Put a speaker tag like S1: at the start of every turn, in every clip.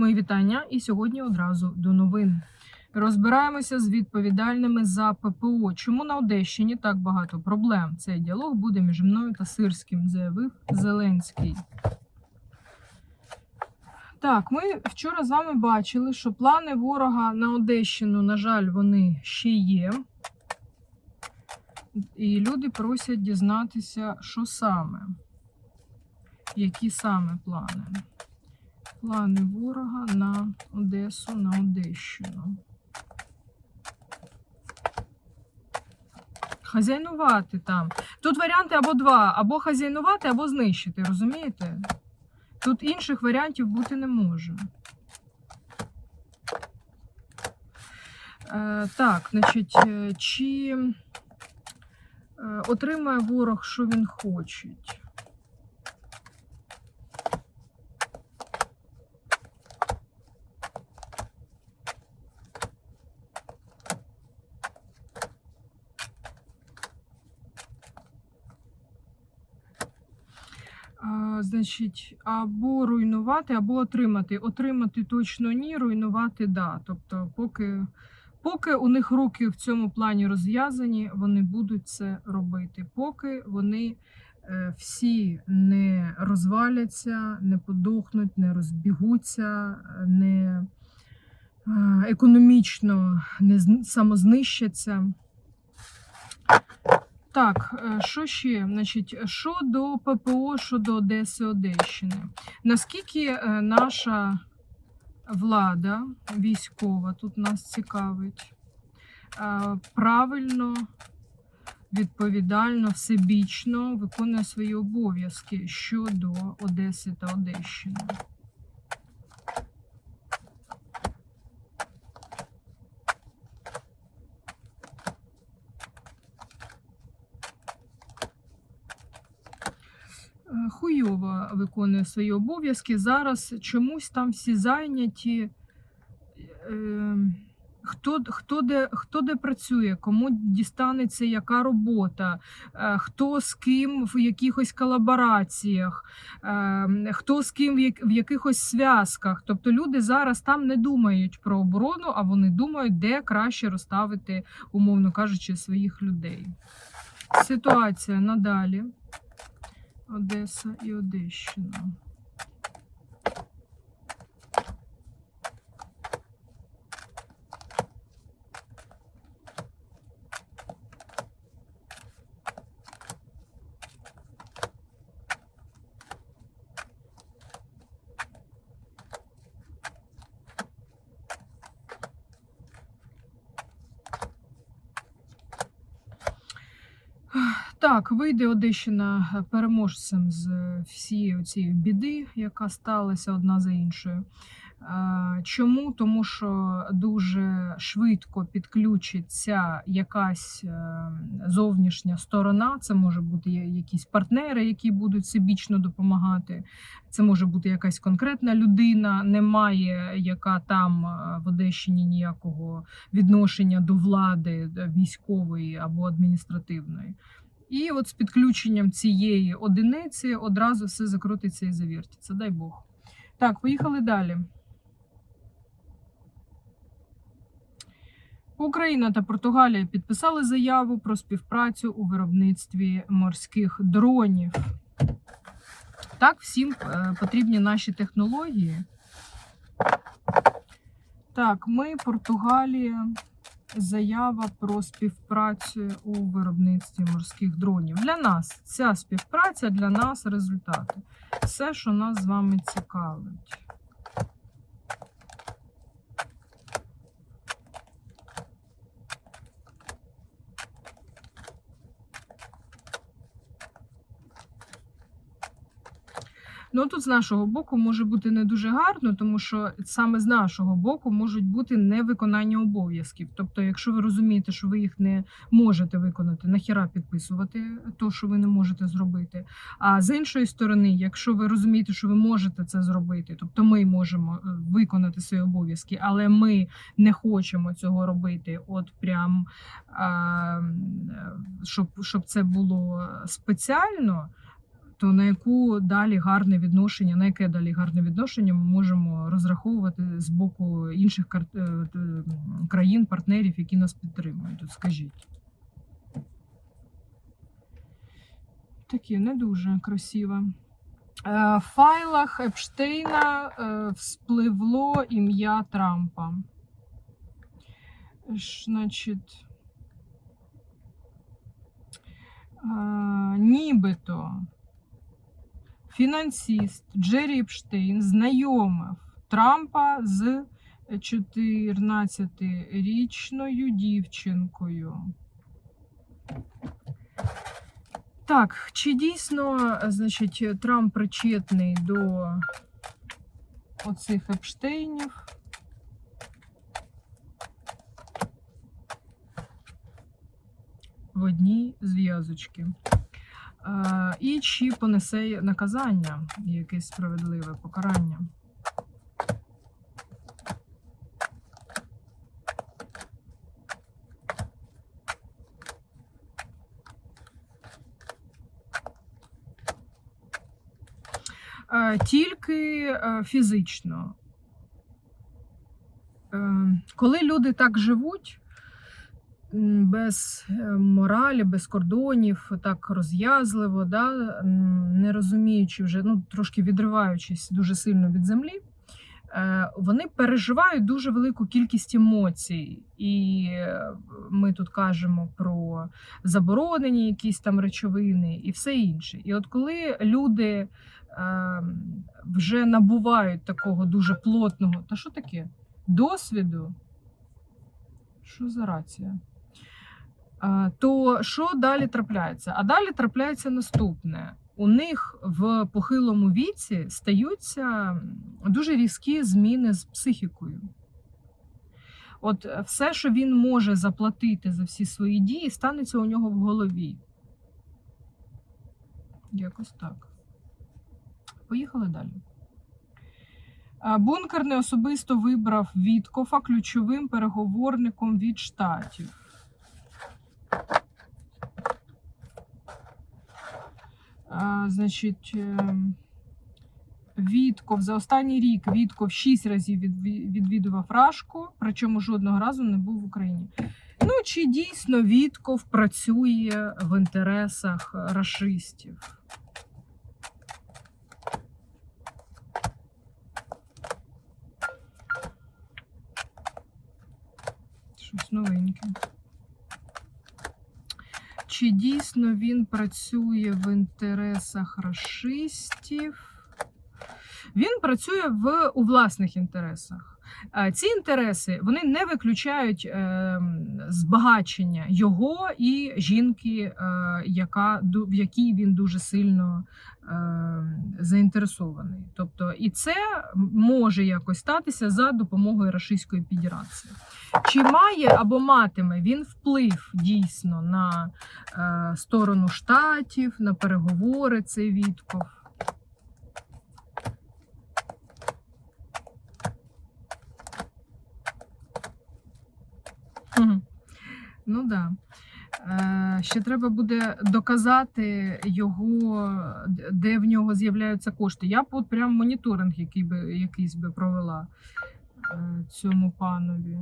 S1: Мої вітання і сьогодні одразу до новин. Розбираємося з відповідальними за ППО. Чому на Одещині так багато проблем? Цей діалог буде між мною та Сирським, заявив Зеленський. Так, ми вчора з вами бачили, що плани ворога на Одещину, на жаль, вони ще є. І люди просять дізнатися, що саме, які саме плани. Плани ворога на Одесу, на Одещину. Хазяйнувати там. Тут варіанти або два: або хазяйнувати, або знищити, розумієте? Тут інших варіантів бути не може. Е, так, значить, е, чи е, отримає ворог, що він хоче? А, значить, або руйнувати, або отримати. Отримати точно ні, руйнувати да. Тобто, поки, поки у них руки в цьому плані розв'язані, вони будуть це робити. Поки вони е, всі не розваляться, не подохнуть, не розбігуться, не е, економічно не самознищаться. Так, е, що ще? Значить, щодо ППО, щодо Одеси Одещини. Наскільки е, наша влада військова тут нас цікавить, е, правильно, відповідально, всебічно виконує свої обов'язки щодо Одеси та Одещини? Е, хуйово виконує свої обов'язки. Зараз чомусь там всі зайняті. Е, Хто, хто, де, хто де працює, кому дістанеться яка робота, е, хто з ким в якихось колабораціях, е, хто з ким в, як, в якихось зв'язках. Тобто люди зараз там не думають про оборону, а вони думають, де краще розставити, умовно кажучи, своїх людей. Ситуація надалі. Одеса і Одещина. Так, вийде Одещина е, переможцем з е, всієї цієї біди, яка сталася одна за іншою. Е, Чому? Тому що дуже швидко підключиться якась зовнішня сторона. Це може бути якісь партнери, які будуть всебічно допомагати. Це може бути якась конкретна людина, немає яка там в Одещині ніякого відношення до влади військової або адміністративної. І от з підключенням цієї одиниці одразу все закрутиться і завіртиться. Дай Бог. Так, поїхали далі. Україна та Португалія підписали заяву про співпрацю у виробництві морських дронів. Так, всім е, потрібні наші технології. Так, ми, Португалія, заява про співпрацю у виробництві морських дронів. Для нас ця співпраця, для нас результати. Все, що нас з вами цікавить. Ну тут з нашого боку може бути не дуже гарно, тому що саме з нашого боку можуть бути невиконання обов'язків. Тобто, якщо ви розумієте, що ви їх не можете виконати, нахіра підписувати то, що ви не можете зробити. А з іншої сторони, якщо ви розумієте, що ви можете це зробити, тобто ми можемо е, виконати свої обов'язки, але ми не хочемо цього робити, от прям а, е, щоб, щоб це було спеціально. То на яку далі гарне відношення, на яке далі гарне відношення ми можемо розраховувати з боку інших е, країн, партнерів, які нас підтримують? От скажіть. Такі не дуже красиво. Е, В файлах Епштейна е, вспливло ім'я Трампа. Значить, нібито фінансист Джері Епштейн знайомив Трампа з 14-річною дівчинкою. Так, чи дійсно, значить, Трамп причетний до оцих Епштейнів? В одній зв'язочці. Е, і чи понесе наказання, якесь справедливе покарання? Е, Тільки е, фізично. Коли люди так живуть, без е, моралі, без кордонів, так роз'язливо, да, не розуміючи вже, ну, трошки відриваючись дуже сильно від землі, е, вони переживають дуже велику кількість емоцій. І е, ми тут кажемо про заборонені якісь там речовини і все інше. І от коли люди вже набувають такого дуже плотного, та що таке? Досвіду? Що за рація? Е, То що далі трапляється? А далі трапляється наступне. У них в похилому віці стаються дуже різкі зміни з психікою. От е, все, що він може заплатити за всі свої дії, станеться у нього в голові. Якось так. Поїхали далі. Бункер не особисто вибрав Віткофа ключовим переговорником від штатів. Значить, ем, Вітков за останній рік Вітков шість разів відвідував Рашку, причому жодного разу не був в Україні. Ну, чи дійсно Вітков працює в інтересах рашистів? Щось новеньке. Чи дійсно він працює в інтересах расистів? Він працює в, у власних інтересах. Е, Ці інтереси вони не виключають е, збагачення його і жінки, е, яка, в якій він дуже сильно заінтересований. Тобто, і це може якось статися за допомогою Рашистської Федерації. Чи має або матиме він вплив дійсно на сторону штатів, на переговори цей Вітков? Ну да. Е, ще треба буде доказати його, де в нього з'являються кошти. Я б от прям моніторинг який би, якийсь би провела е, цьому панові.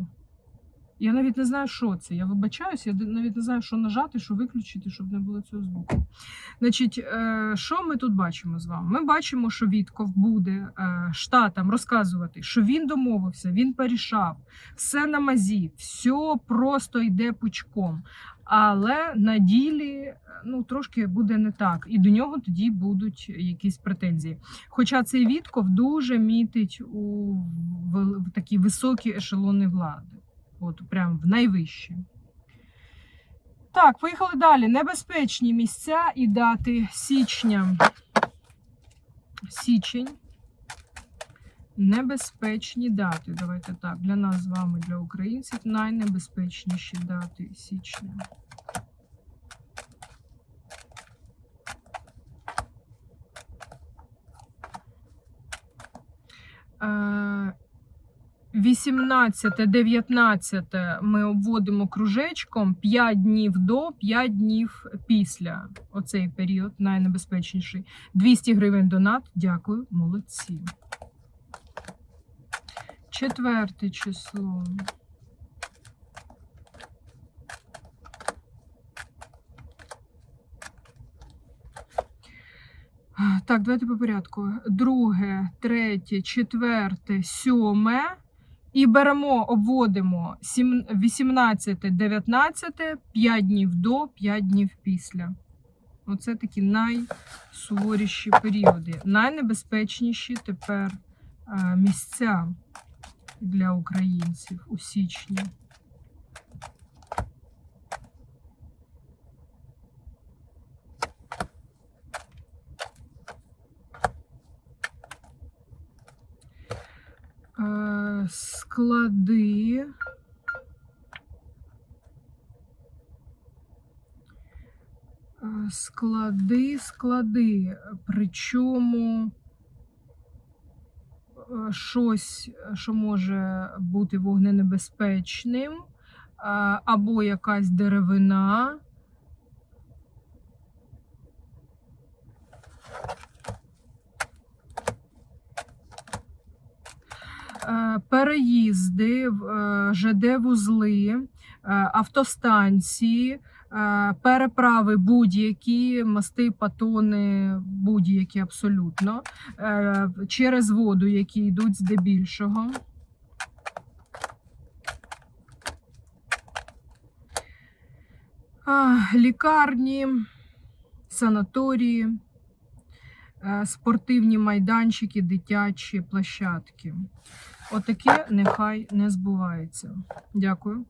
S1: Я навіть не знаю, що це. Я вибачаюсь, я навіть не знаю, що нажати, що виключити, щоб не було цього звуку. Значить, е, що ми тут бачимо з вами? Ми бачимо, що Вітков буде е, штатам розказувати, що він домовився, він порішав, все на мазі, все просто йде пучком. Але на ділі е, ну, трошки буде не так, і до нього тоді будуть якісь претензії. Хоча цей Вітков дуже мітить у такі високі ешелони влади. От прям в найвищі. Так, поїхали далі. Небезпечні місця і дати січня. Січень. Небезпечні дати. Давайте так. Для нас з вами, для українців, найнебезпечніші дати січня. Е, 18-19 ми обводимо кружечком 5 днів до, 5 днів після. Оцей період найнебезпечніший. 200 гривень донат. Дякую, молодці. Четверте число. Так, давайте по порядку. Друге, третє, четверте, сьоме. І беремо, обводимо сім- 18, 19, 5 днів до, 5 днів після. Оце такі найсуворіші періоди. Найнебезпечніші тепер е, місця для українців у січні. Е, Склади. Е, Склади, склади. Причому е, щось, що може бути вогненебезпечним, е, або якась деревина. Е, Переїзди, в- е, ЖД-вузли, е, автостанції, е, переправи будь-які, мости, патони, будь-які абсолютно, е, через воду, які йдуть здебільшого. Лікарні, санаторії, е, спортивні майданчики, дитячі площадки. Отаке нехай не збувається. Дякую.